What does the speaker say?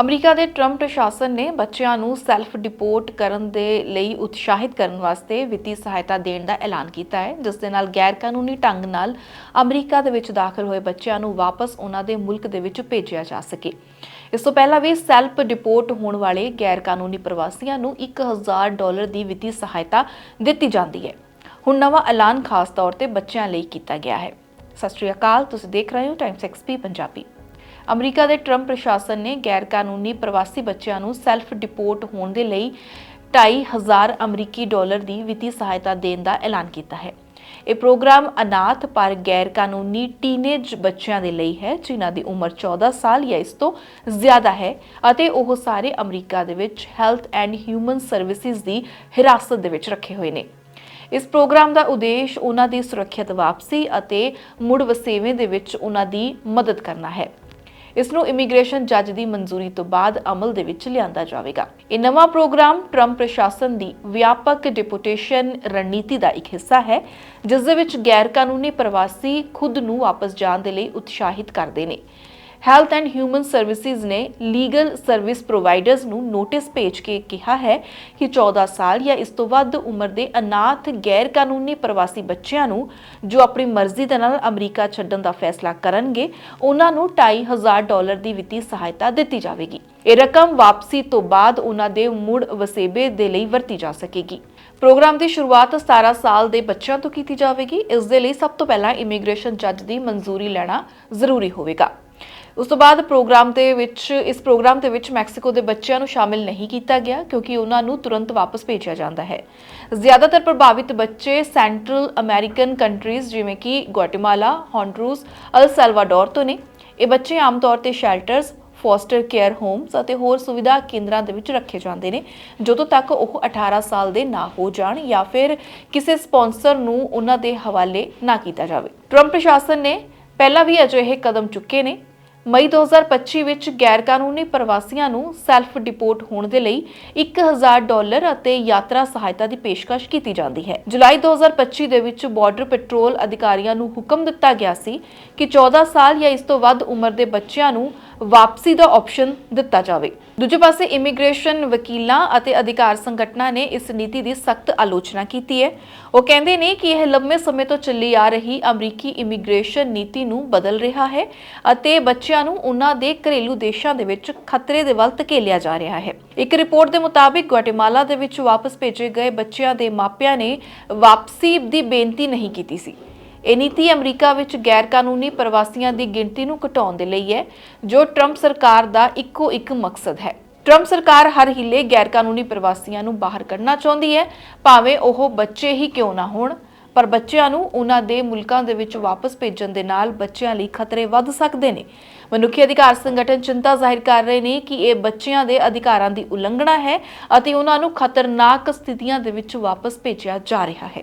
America ਦੇ Trump ਪ੍ਰਸ਼ਾਸਨ ਨੇ ਬੱਚਿਆਂ ਨੂੰ ਸੈਲਫ ਡਿਪੋਰਟ ਕਰਨ ਦੇ ਲਈ ਉਤਸ਼ਾਹਿਤ ਕਰਨ ਵਾਸਤੇ ਵਿੱਤੀ ਸਹਾਇਤਾ ਦੇਣ ਦਾ ਐਲਾਨ ਕੀਤਾ ਹੈ, ਜਿਸ ਦੇ ਨਾਲ ਗੈਰ ਕਾਨੂੰਨੀ ਢੰਗ ਨਾਲ ਅਮਰੀਕਾ ਦੇ ਵਿੱਚ ਦਾਖਲ ਹੋਏ ਬੱਚਿਆਂ ਨੂੰ ਵਾਪਸ ਉਹਨਾਂ ਦੇ ਮੁਲਕ ਦੇ ਵਿੱਚ ਭੇਜਿਆ ਜਾ ਸਕੇ। ਇਸ ਤੋਂ ਪਹਿਲਾਂ ਵੀ ਸੈਲਫ ਡਿਪੋਰਟ ਹੋਣ ਵਾਲੇ ਗੈਰ ਕਾਨੂੰਨੀ ਪ੍ਰਵਾਸੀਆਂ ਨੂੰ 1000 ਡਾਲਰ ਦੀ ਵਿੱਤੀ ਸਹਾਇਤਾ ਦਿੱਤੀ ਜਾਂਦੀ ਹੈ। ਹੁਣ ਨਵਾਂ ਐਲਾਨ ਖਾਸ ਤੌਰ ਤੇ ਬੱਚਿਆਂ ਲਈ ਕੀਤਾ ਗਿਆ ਹੈ। ਸਤਿ ਸ਼੍ਰੀ ਅਕਾਲ, ਤੁਸੀਂ ਦੇਖ ਰਹੇ ਹੋ ਟਾਈਮਸ ਐਕਸਪੀ ਪੰਜਾਬੀ। ਅਮਰੀਕਾ ਦੇ ਟਰੰਪ ਪ੍ਰਸ਼ਾਸਨ ਨੇ ਗੈਰ ਕਾਨੂੰਨੀ ਪ੍ਰਵਾਸੀ ਬੱਚਿਆਂ ਨੂੰ ਸੈਲਫ ਡਿਪੋਰਟ ਹੋਣ ਦੇ ਲਈ 2500 ਅਮਰੀਕੀ ਡਾਲਰ ਦੀ ਵਿੱਤੀ ਸਹਾਇਤਾ ਦੇਣ ਦਾ ਐਲਾਨ ਕੀਤਾ ਹੈ। ਇਹ ਪ੍ਰੋਗਰਾਮ ਅਨਾਥ ਪਰ ਗੈਰ ਕਾਨੂੰਨੀ ਟੀਨੇਜ ਬੱਚਿਆਂ ਦੇ ਲਈ ਹੈ, ਜਿਨ੍ਹਾਂ ਦੀ ਉਮਰ 14 ਸਾਲ ਜਾਂ ਇਸ ਤੋਂ ਜ਼ਿਆਦਾ ਹੈ ਅਤੇ ਉਹ ਸਾਰੇ ਅਮਰੀਕਾ ਦੇ ਵਿੱਚ ਹੈਲਥ ਐਂਡ ਹਿਊਮਨ ਸਰਵਿਸਿਜ਼ ਦੀ ਹਿਰਾਸਤ ਦੇ ਵਿੱਚ ਰੱਖੇ ਹੋਏ ਨੇ। ਇਸ ਪ੍ਰੋਗਰਾਮ ਦਾ ਉਦੇਸ਼ ਉਹਨਾਂ ਦੀ ਸੁਰੱਖਿਅਤ ਵਾਪਸੀ ਅਤੇ ਮੁੜ ਵਸੇਵੇਂ ਦੇ ਵਿੱਚ ਉਹਨਾਂ ਦੀ ਮਦਦ ਕਰਨਾ ਹੈ। ਇਸ ਨੂੰ ਇਮੀਗ੍ਰੇਸ਼ਨ ਜੱਜ ਦੀ ਮਨਜ਼ੂਰੀ ਤੋਂ ਬਾਅਦ ਅਮਲ ਦੇ ਵਿੱਚ ਲਿਆਂਦਾ ਜਾਵੇਗਾ। ਇਹ ਨਵਾਂ ਪ੍ਰੋਗਰਾਮ ਟਰੰਪ ਪ੍ਰਸ਼ਾਸਨ ਦੀ ਵਿਆਪਕ ਡਿਪੋਰਟੇਸ਼ਨ ਰਣਨੀਤੀ ਦਾ ਇੱਕ ਹਿੱਸਾ ਹੈ, ਜਿਸ ਦੇ ਵਿੱਚ ਗੈਰ ਕਾਨੂੰਨੀ ਪ੍ਰਵਾਸੀ ਖੁਦ ਨੂੰ ਵਾਪਸ ਜਾਣ ਦੇ ਲਈ ਉਤਸ਼ਾਹਿਤ ਕਰਦੇ ਨੇ। ਹੈਲਥ ਐਂਡ ਹਿਊਮਨ ਸਰਵਿਸਿਜ਼ ਨੇ ਲੀਗਲ ਸਰਵਿਸ ਪ੍ਰੋਵਾਈਡਰਸ ਨੂੰ ਨੋਟਿਸ ਭੇਜ ਕੇ ਕਿਹਾ ਹੈ ਕਿ 14 ਸਾਲ ਜਾਂ ਇਸ ਤੋਂ ਵੱਧ ਉਮਰ ਦੇ ਅਨਾਥ ਗੈਰ ਕਾਨੂੰਨੀ ਪ੍ਰਵਾਸੀ ਬੱਚਿਆਂ ਨੂੰ ਜੋ ਆਪਣੀ ਮਰਜ਼ੀ ਦੇ ਨਾਲ ਅਮਰੀਕਾ ਛੱਡਣ ਦਾ ਫੈਸਲਾ ਕਰਨਗੇ, ਉਹਨਾਂ ਨੂੰ 2500 ਡਾਲਰ ਦੀ ਵਿੱਤੀ ਸਹਾਇਤਾ ਦਿੱਤੀ ਜਾਵੇਗੀ। ਇਹ ਰਕਮ ਵਾਪਸੀ ਤੋਂ ਬਾਅਦ ਉਹਨਾਂ ਦੇ ਮੁੜ ਵਸੇਬੇ ਦੇ ਲਈ ਵਰਤੀ ਜਾ ਸਕੇਗੀ। ਪ੍ਰੋਗਰਾਮ ਦੀ ਸ਼ੁਰੂਆਤ 17 ਸਾਲ ਦੇ ਬੱਚਿਆਂ ਤੋਂ ਕੀਤੀ ਜਾਵੇਗੀ। ਇਸ ਦੇ ਲਈ ਸਭ ਤੋਂ ਪਹਿਲਾਂ ਇਮੀਗ੍ਰੇਸ਼ਨ ਜੱਜ ਦੀ ਮਨਜ਼ੂਰੀ ਲੈਣਾ ਜ਼ਰੂਰੀ ਹੋਵੇਗਾ। ਉਸ ਤੋਂ ਬਾਅਦ ਪ੍ਰੋਗਰਾਮ ਦੇ ਵਿੱਚ, ਇਸ ਪ੍ਰੋਗਰਾਮ ਦੇ ਵਿੱਚ ਮੈਕਸੀਕੋ ਦੇ ਬੱਚਿਆਂ ਨੂੰ ਸ਼ਾਮਿਲ ਨਹੀਂ ਕੀਤਾ ਗਿਆ ਕਿਉਂਕਿ ਉਹਨਾਂ ਨੂੰ ਤੁਰੰਤ ਵਾਪਸ ਭੇਜਿਆ ਜਾਂਦਾ ਹੈ। ਜ਼ਿਆਦਾਤਰ ਪ੍ਰਭਾਵਿਤ ਬੱਚੇ ਸੈਂਟਰਲ ਅਮਰੀਕਨ ਕੰਟਰੀਜ਼ ਜਿਵੇਂ ਕਿ ਗੁਆਟੇਮਾਲਾ ਹੌਂਡੂਰਸ, ਅਲ ਸੈਲਵਾਡੋਰ ਤੋਂ ਨੇ। ਇਹ ਬੱਚੇ ਆਮ ਤੌਰ ਤੇ ਸ਼ੈਲਟਰਸ, ਫੋਸਟਰ ਕੇਅਰ ਹੋਮਸ ਅਤੇ ਹੋਰ ਸੁਵਿਧਾ ਕੇਂਦਰਾਂ ਦੇ ਵਿੱਚ ਰੱਖੇ ਜਾਂਦੇ ਨੇ, ਜਦੋਂ ਤੱਕ ਉਹ 18 ਸਾਲ ਦੇ ਨਾ ਹੋ ਜਾਣ ਜਾਂ ਫਿਰ ਕਿਸੇ ਸਪਾਂਸਰ ਨੂੰ ਉਹਨਾਂ ਦੇ ਹਵਾਲੇ ਨਾ ਕੀਤਾ ਜਾਵੇ। ਟਰੰਪ ਪ੍ਰਸ਼ਾਸਨ ਨੇ ਪਹਿਲਾਂ ਵੀ ਅਜਿਹੇ ਕਦਮ ਚੁੱਕੇ ਨੇ। ਮਈ 2025 ਵਿੱਚ ਗੈਰ ਕਾਨੂੰਨੀ ਪ੍ਰਵਾਸੀਆਂ ਨੂੰ ਸੈਲਫ ਡਿਪੋਰਟ ਹੋਣ ਦੇ ਲਈ 1000 ਡਾਲਰ ਅਤੇ ਯਾਤਰਾ ਸਹਾਇਤਾ ਦੀ ਪੇਸ਼ਕਸ਼ ਕੀਤੀ ਜਾਂਦੀ ਹੈ। ਜੁਲਾਈ 2025 ਦੇ ਵਿੱਚ ਬਾਰਡਰ ਪੈਟਰੋਲ ਅਧਿਕਾਰੀਆਂ ਨੂੰ ਹੁਕਮ ਦਿੱਤਾ ਗਿਆ ਸੀ ਕਿ 14 ਸਾਲ ਜਾਂ ਇਸ ਤੋਂ ਵੱਧ ਉਮਰ ਦੇ ਬੱਚਿਆਂ ਨੂੰ ਵਾਪਸੀ ਦਾ ਆਪਸ਼ਨ ਦਿੱਤਾ ਜਾਵੇ। ਦੂਜੇ ਪਾਸੇ ਇਮੀਗ੍ਰੇਸ਼ਨ ਵਕੀਲਾਂ ਅਤੇ ਅਧਿਕਾਰ ਸੰਗਠਨਾਂ ਨੇ ਇਸ ਨੀਤੀ ਦੀ ਸਖਤ ਆਲੋਚਨਾ ਕੀਤੀ ਹੈ। ਉਹ ਕਹਿੰਦੇ ਨੇ ਕਿ ਇਹ ਲੰਮੇ ਸਮੇਂ ਤੋਂ ਚੱਲੀ ਆ ਰਹੀ ਅਮਰੀਕੀ ਇਮੀਗ੍ਰੇਸ਼ਨ ਨੀਤੀ ਨੂੰ ਬਦਲ ਰਿਹਾ ਹੈ ਅਤੇ ਬੱਚੇ ਬੱਚਿਆਂ ਨੂੰ ਉਹਨਾਂ ਦੇ ਘਰੇਲੂ ਦੇਸ਼ਾਂ ਦੇ ਵਿੱਚ ਖਤਰੇ ਦੇ ਵੱਲ ਧਕੇਲਿਆ ਜਾ ਰਿਹਾ ਹੈ। ਇੱਕ ਰਿਪੋਰਟ ਦੇ ਮੁਤਾਬਿਕ ਗੁਆਟੇਮਾਲਾ ਦੇ ਵਿੱਚ ਵਾਪਸ ਭੇਜੇ ਗਏ ਬੱਚਿਆਂ ਦੇ ਮਾਪਿਆਂ ਨੇ ਵਾਪਸੀ ਦੀ ਬੇਨਤੀ ਨਹੀਂ ਕੀਤੀ ਸੀ। ਇਹ ਨੀਤੀ ਅਮਰੀਕਾ ਵਿੱਚ ਗੈਰ ਕਾਨੂੰਨੀ ਪ੍ਰਵਾਸੀਆਂ ਦੀ ਗਿਣਤੀ ਨੂੰ ਘਟਾਉਣ ਦੇ ਲਈ ਹੈ, ਜੋ ਟਰੰਪ ਸਰਕਾਰ ਦਾ ਇੱਕੋ ਇੱਕ ਮਕਸਦ ਹੈ। ਟਰੰਪ ਸਰਕਾਰ ਹਰ ਹਿੱਲੇ ਗੈਰ ਕਾਨੂੰਨੀ ਪ੍ਰਵਾਸੀਆਂ ਨੂੰ ਬਾਹਰ ਕੱਢਣਾ ਚਾਹੁੰਦੀ ਹੈ, ਭਾਵੇਂ ਉਹ ਬੱਚੇ ਹੀ ਕਿਉਂ ਨਾ ਹੋਣ। ਪਰ ਬੱਚਿਆਂ ਨੂੰ ਉਹਨਾਂ ਦੇ ਮੁਲਕਾਂ ਦੇ ਵਿੱਚ ਵਾਪਸ ਭੇਜਣ ਦੇ ਨਾਲ ਬੱਚਿਆਂ ਲਈ ਖਤਰੇ ਵੱਧ ਸਕਦੇ ਨੇ। ਮਨੁੱਖੀ ਅਧਿਕਾਰ ਸੰਗਠਨ ਚਿੰਤਾ ਜ਼ਾਹਿਰ ਕਰ ਰਹੇ ਨੇ ਕਿ ਇਹ ਬੱਚਿਆਂ ਦੇ ਅਧਿਕਾਰਾਂ ਦੀ ਉਲੰਘਣਾ ਹੈ ਅਤੇ ਉਹਨਾਂ ਨੂੰ ਖਤਰਨਾਕ ਸਥਿਤੀਆਂ ਦੇ ਵਿੱਚ ਵਾਪਸ ਭੇਜਿਆ ਜਾ ਰਿਹਾ ਹੈ।